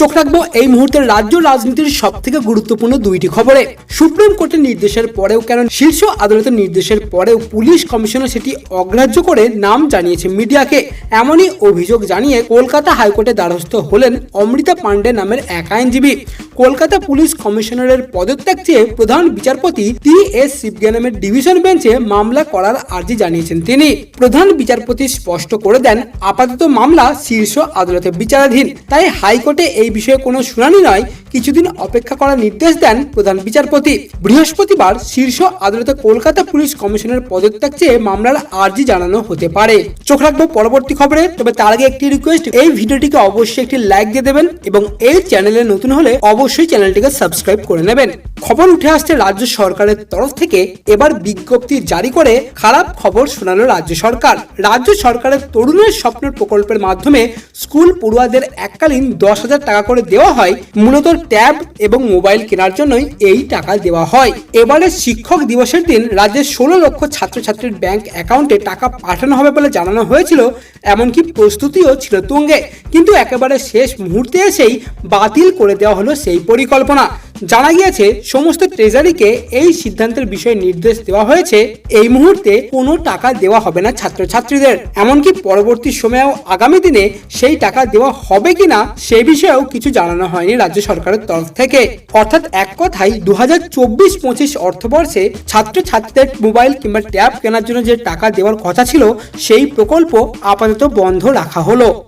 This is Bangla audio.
চোখ রাখব, এই মুহূর্তে রাজ্য রাজনীতির সব থেকে গুরুত্বপূর্ণ দুইটি খবরে। সুপ্রিম কোর্টের নির্দেশের পরেও কেন শীর্ষ আদালতের নির্দেশের পরেও পুলিশ কমিশনার সেটি অগ্রাহ্য করে নাম জানিয়েছে মিডিয়াকে। এমনই অভিযোগ জানিয়ে কলকাতা হাইকোর্টে দ্বারস্থ হলেন অমৃতা পাণ্ডে নামের এক আইনজীবী। কলকাতা পুলিশ কমিশনারের পদত্যাগ চেয়ে প্রধান বিচারপতি টি এস সিবগে নামের ডিভিশন বেঞ্চে মামলা করার আর্জি জানিয়েছেন তিনি। প্রধান বিচারপতি স্পষ্ট করে দেন, আপাতত মামলা শীর্ষ আদালতে বিচারাধীন। তাই হাইকোর্টে এই বিষয়ে কোনো শুনানি নয়। কিছুদিন অপেক্ষা করার নির্দেশ দেন প্রধান বিচারপতি। বৃহস্পতিবার শীর্ষ আদালতে কলকাতা পুলিশ কমিশনের পদত্যাগ চেয়ে মামলার আর্জি জানানো হতে পারে। চোখ রাখব পরবর্তী খবরে, তবে তার আগে একটি রিকোয়েস্ট এই ভিডিওটিকে অবশ্যই একটি লাইক দিয়ে দেবেন এবং এই চ্যানেলে নতুন হলে অবশ্যই চ্যানেলটিকে সাবস্ক্রাইব করে নেবেন। খবর উঠে আসছে রাজ্য সরকারের তরফ থেকে। এবার বিজ্ঞপ্তি জারি করে খারাপ খবর শোনালো রাজ্য সরকার। রাজ্য সরকারের তরুণের স্বপ্ন প্রকল্পের মাধ্যমে স্কুল পড়ুয়াদের এককালীন দশ হাজার টাকা করে দেওয়া হয়। মূলত ট্যাব এবং মোবাইল কেনার জন্যই এই টাকা দেওয়া হয়। এবারে শিক্ষক দিবসের দিন রাজ্যের ষোলো লক্ষ ছাত্রছাত্রীর ব্যাংক অ্যাকাউন্টে টাকা পাঠানো হবে বলে জানানো হয়েছিল। এমনকি প্রস্তুতিও ছিল তুঙ্গে। কিন্তু একেবারে শেষ মুহূর্তে এসেই বাতিল করে দেওয়া হলো সেই পরিকল্পনা। জানা গিয়েছে, সমস্ত ট্রেজারিকে এই সিদ্ধান্তের বিষয়ে নির্দেশ দেওয়া হয়েছে, এই মুহূর্তে কোনো টাকা দেওয়া হবে না ছাত্রছাত্রীদের। এমনকি পরবর্তী সময়েও আগামী দিনে সেই টাকা দেওয়া হবে কিনা, সে বিষয়েও কিছু জানানো হয়নি রাজ্য সরকারের তরফ থেকে। অর্থাৎ এক কথায় দু হাজার চব্বিশ পঁচিশ অর্থবর্ষে ছাত্রছাত্রীদের মোবাইল কিংবা ট্যাব কেনার জন্য যে টাকা দেওয়ার কথা ছিল, সেই প্রকল্প আপাতত বন্ধ রাখা হলো।